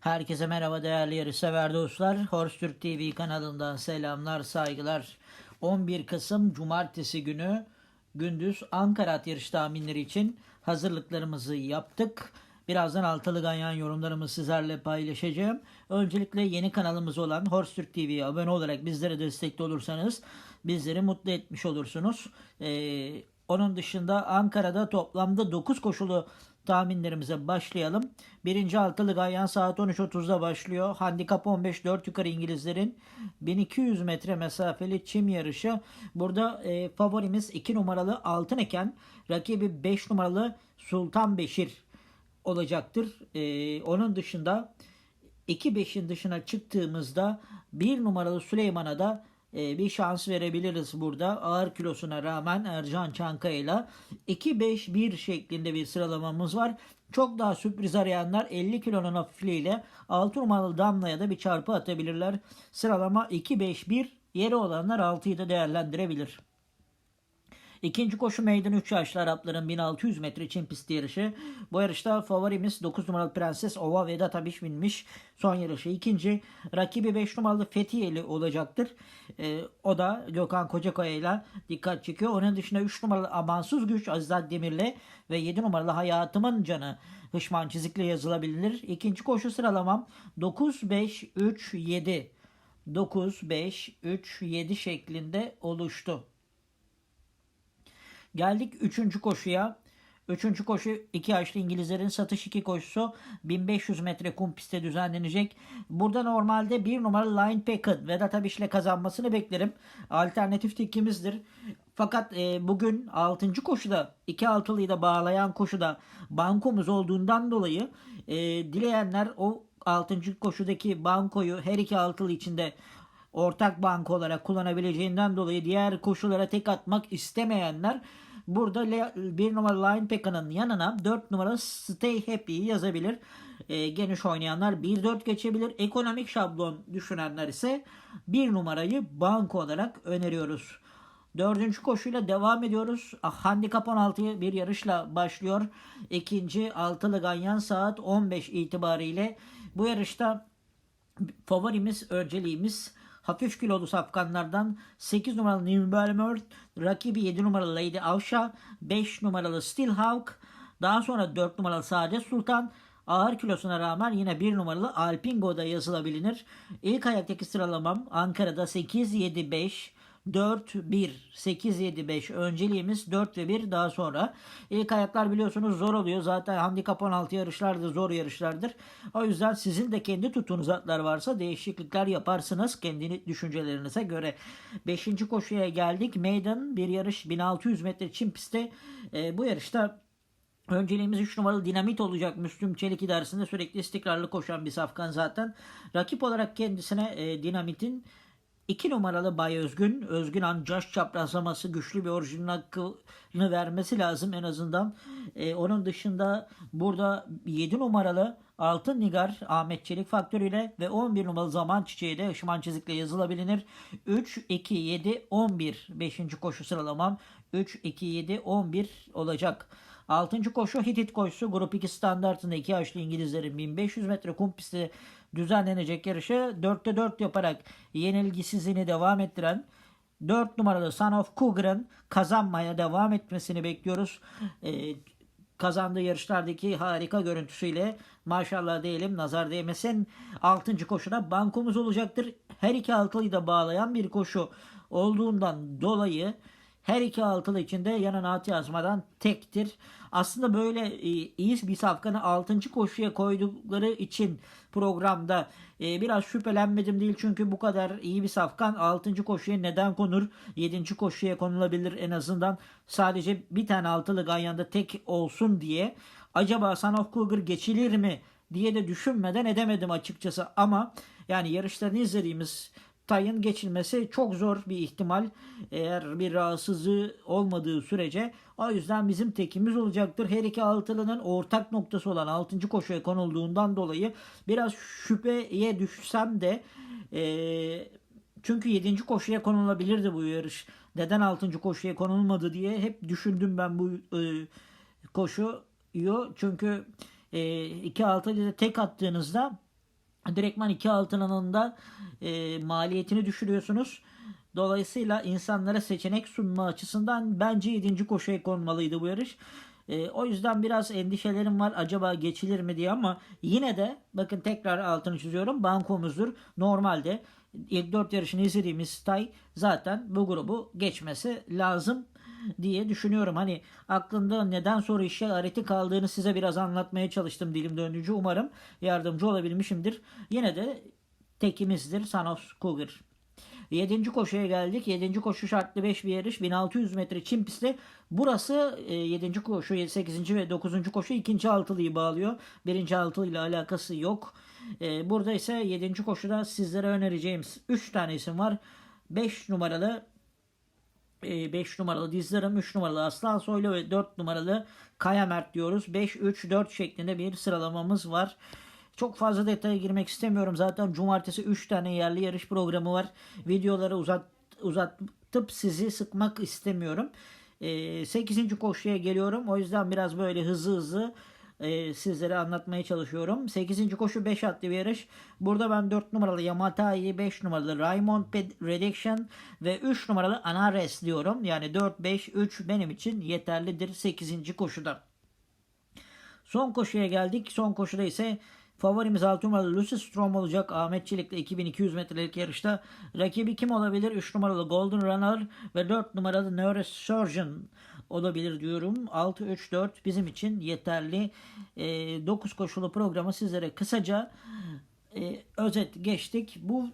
Herkese merhaba değerli yarışsever dostlar. Horse Türk TV kanalından selamlar, saygılar. 11 Kasım Cumartesi günü gündüz Ankara at yarış tahminleri için hazırlıklarımızı yaptık. Birazdan altılı ganyan yorumlarımı sizlerle paylaşacağım. Öncelikle yeni kanalımız olan Horse Türk TV'ye abone olarak bizlere destekli olursanız bizleri mutlu etmiş olursunuz. Ee, onun dışında Ankara'da toplamda 9 koşulu tahminlerimize başlayalım. Birinci altılı ganyan saat 13.30'da başlıyor. Handikap 15 4 yukarı İngilizlerin 1200 metre mesafeli çim yarışı. Burada e, favorimiz 2 numaralı Altın Eken. Rakibi 5 numaralı Sultan Beşir olacaktır. E, onun dışında 2-5'in dışına çıktığımızda 1 numaralı Süleyman'a da e, bir şans verebiliriz burada. Ağır kilosuna rağmen Ercan Çankaya'yla 2-5-1 şeklinde bir sıralamamız var. Çok daha sürpriz arayanlar 50 kilonun hafifliğiyle 6 numaralı Damla'ya da bir çarpı atabilirler. Sıralama 2-5-1 yeri olanlar 6'yı da değerlendirebilir. İkinci koşu meydan 3 yaşlı Arapların 1600 metre çim pisti yarışı. Bu yarışta favorimiz 9 numaralı Prenses Ova Vedat Abiş binmiş son yarışı. İkinci rakibi 5 numaralı Fethiyeli olacaktır. Ee, o da Gökhan Kocakaya ile dikkat çekiyor. Onun dışında 3 numaralı Amansız Güç Azizat Demir'le ve 7 numaralı Hayatımın Canı Hışman Çizik'le yazılabilir. İkinci koşu sıralamam 9-5-3-7 9-5-3-7 şeklinde oluştu. Geldik 3. koşuya. 3. koşu 2 yaşlı İngilizlerin satış 2 koşusu 1500 metre kum pistte düzenlenecek. Burada normalde 1 numaralı Line Packard Vedat Abiş ile kazanmasını beklerim. Alternatif tekimizdir. Fakat e, bugün 6. koşuda 2 altılıyı da bağlayan koşuda bankomuz olduğundan dolayı e, dileyenler o 6. koşudaki bankoyu her iki altılı içinde ortak banko olarak kullanabileceğinden dolayı diğer koşullara tek atmak istemeyenler burada bir numaralı Line Pekka'nın yanına 4 numaralı Stay Happy'yi yazabilir. E, geniş oynayanlar 1-4 geçebilir. Ekonomik şablon düşünenler ise 1 numarayı banko olarak öneriyoruz. Dördüncü koşuyla devam ediyoruz. Ah, Handikap 16'yı bir yarışla başlıyor. İkinci altılı ganyan saat 15 itibariyle. Bu yarışta favorimiz, önceliğimiz hafif kilolu safkanlardan 8 numaralı Belmont, rakibi 7 numaralı Lady Avşa, 5 numaralı Steelhawk, daha sonra 4 numaralı Saadet Sultan, ağır kilosuna rağmen yine 1 numaralı Alpingo'da yazılabilir. İlk ayaktaki sıralamam Ankara'da 8-7-5, 4-1, 8-7-5 önceliğimiz 4 ve 1 daha sonra. İlk ayaklar biliyorsunuz zor oluyor. Zaten handikap 16 yarışlar da zor yarışlardır. O yüzden sizin de kendi tuttuğunuz atlar varsa değişiklikler yaparsınız kendi düşüncelerinize göre. 5. koşuya geldik. Meydan bir yarış 1600 metre çim pistte. E, bu yarışta Önceliğimiz 3 numaralı dinamit olacak. Müslüm Çelik idaresinde sürekli istikrarlı koşan bir safkan zaten. Rakip olarak kendisine e, dinamitin 2 numaralı Bay Özgün. Özgün ancak çaprazlaması güçlü bir orijinal hakkını vermesi lazım en azından. Ee, onun dışında burada 7 numaralı Altın Nigar Ahmet Çelik faktörüyle ve 11 numaralı Zaman Çiçeği de ışıman çizikle yazılabilir. 3, 2, 7, 11 5. koşu sıralamam 3, 2, 7, 11 olacak. 6. koşu Hitit koşusu grup 2 standartında 2 yaşlı İngilizlerin 1500 metre kum pisti düzenlenecek yarışı 4'te 4 yaparak yenilgisizliğini devam ettiren 4 numaralı Son of Cougar'ın kazanmaya devam etmesini bekliyoruz. Ee, kazandığı yarışlardaki harika görüntüsüyle maşallah diyelim nazar değmesin. 6. koşuda bankomuz olacaktır. Her iki altılıyı da bağlayan bir koşu olduğundan dolayı her iki altılı içinde yanına at yazmadan tektir. Aslında böyle e, iyi bir safkanı 6. koşuya koydukları için programda e, biraz şüphelenmedim değil. Çünkü bu kadar iyi bir safkan 6. koşuya neden konur? 7. koşuya konulabilir en azından. Sadece bir tane altılı ganyanda tek olsun diye. Acaba Son of Cougar geçilir mi diye de düşünmeden edemedim açıkçası. Ama yani yarışlarını izlediğimiz tayın geçilmesi çok zor bir ihtimal. Eğer bir rahatsızlığı olmadığı sürece o yüzden bizim tekimiz olacaktır. Her iki altılının ortak noktası olan 6. koşuya konulduğundan dolayı biraz şüpheye düşsem de e, çünkü 7. koşuya konulabilirdi bu yarış. Neden 6. koşuya konulmadı diye hep düşündüm ben bu e, koşuyu. Çünkü e, iki altılıyı tek attığınızda direktman iki altının da e, maliyetini düşürüyorsunuz. Dolayısıyla insanlara seçenek sunma açısından bence 7. koşuya konmalıydı bu yarış. E, o yüzden biraz endişelerim var acaba geçilir mi diye ama yine de bakın tekrar altını çiziyorum bankomuzdur. Normalde ilk 4 yarışını izlediğimiz Stay zaten bu grubu geçmesi lazım diye düşünüyorum. Hani aklımda neden soru işareti kaldığını size biraz anlatmaya çalıştım dilim döndüğünce. Umarım yardımcı olabilmişimdir. Yine de tekimizdir Sanos Cougar. 7. koşuya geldik. 7. koşu şartlı 5 bir yarış. 1600 metre çim pisti. Burası 7. koşu, 8. ve 9. koşu 2. altılıyı bağlıyor. 1. altılıyla alakası yok. E, Burada ise 7. koşuda sizlere önereceğim 3 tane isim var. 5 numaralı 5 numaralı Dizdarım, 3 numaralı Aslan Soylu ve 4 numaralı Kaya Mert diyoruz. 5-3-4 şeklinde bir sıralamamız var. Çok fazla detaya girmek istemiyorum. Zaten cumartesi 3 tane yerli yarış programı var. Videoları uzat, uzatıp sizi sıkmak istemiyorum. 8. koşuya geliyorum. O yüzden biraz böyle hızlı hızlı e, sizlere anlatmaya çalışıyorum. 8. koşu 5 atlı bir yarış. Burada ben 4 numaralı Yamatai, 5 numaralı Raymond Reduction ve 3 numaralı Anares diyorum. Yani 4-5-3 benim için yeterlidir 8. koşuda. Son koşuya geldik. Son koşuda ise favorimiz 6 numaralı Lucy Strom olacak. Ahmet Çelik'le 2200 metrelik yarışta. Rakibi kim olabilir? 3 numaralı Golden Runner ve 4 numaralı Neurosurgeon olabilir diyorum. 6-3-4 bizim için yeterli. E, 9 koşulu programı sizlere kısaca e, özet geçtik. Bu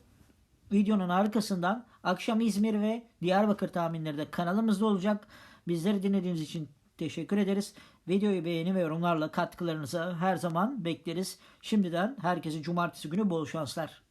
videonun arkasından akşam İzmir ve Diyarbakır tahminleri de kanalımızda olacak. Bizleri dinlediğiniz için teşekkür ederiz. Videoyu beğeni ve yorumlarla katkılarınızı her zaman bekleriz. Şimdiden herkese cumartesi günü bol şanslar.